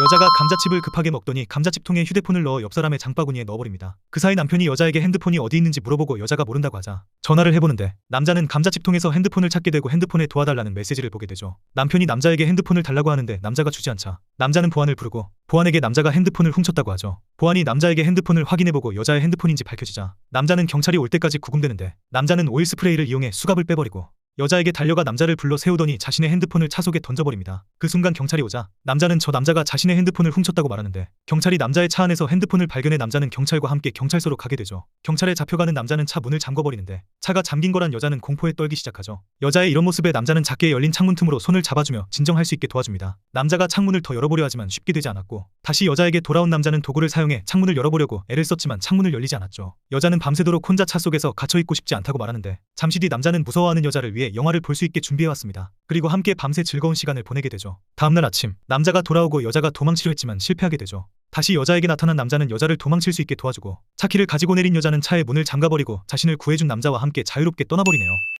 여자가 감자칩을 급하게 먹더니 감자칩 통에 휴대폰을 넣어 옆 사람의 장바구니에 넣어버립니다. 그 사이 남편이 여자에게 핸드폰이 어디 있는지 물어보고 여자가 모른다고 하자 전화를 해보는데 남자는 감자칩 통에서 핸드폰을 찾게 되고 핸드폰에 도와달라는 메시지를 보게 되죠. 남편이 남자에게 핸드폰을 달라고 하는데 남자가 주지 않자 남자는 보안을 부르고 보안에게 남자가 핸드폰을 훔쳤다고 하죠. 보안이 남자에게 핸드폰을 확인해보고 여자의 핸드폰인지 밝혀지자 남자는 경찰이 올 때까지 구금되는데 남자는 오일 스프레이를 이용해 수갑을 빼버리고 여자에게 달려가 남자를 불러 세우더니 자신의 핸드폰을 차 속에 던져버립니다. 그 순간 경찰이 오자 남자는 저 남자가 자신의 핸드폰을 훔쳤다고 말하는데 경찰이 남자의 차 안에서 핸드폰을 발견해 남자는 경찰과 함께 경찰서로 가게 되죠. 경찰에 잡혀가는 남자는 차 문을 잠궈버리는데 차가 잠긴 거란 여자는 공포에 떨기 시작하죠. 여자의 이런 모습에 남자는 작게 열린 창문 틈으로 손을 잡아주며 진정할 수 있게 도와줍니다. 남자가 창문을 더 열어보려 하지만 쉽게 되지 않았고 다시 여자에게 돌아온 남자는 도구를 사용해 창문을 열어보려고 애를 썼지만 창문을 열리지 않았죠. 여자는 밤새도록 혼자 차 속에서 갇혀 있고 싶지 않다고 말하는데 잠시 뒤 남자는 무서워하는 여자를 위해 영화를 볼 수 있게 준비해왔습니다. 그리고 함께 밤새 즐거운 시간을 보내게 되죠. 다음날 아침 남자가 돌아오고 여자가 도망치려 했지만 실패하게 되죠. 다시 여자에게 나타난 남자는 여자를 도망칠 수 있게 도와주고 차키를 가지고 내린 여자는 차의 문을 잠가버리고 자신을 구해준 남자와 함께 자유롭게 떠나버리네요.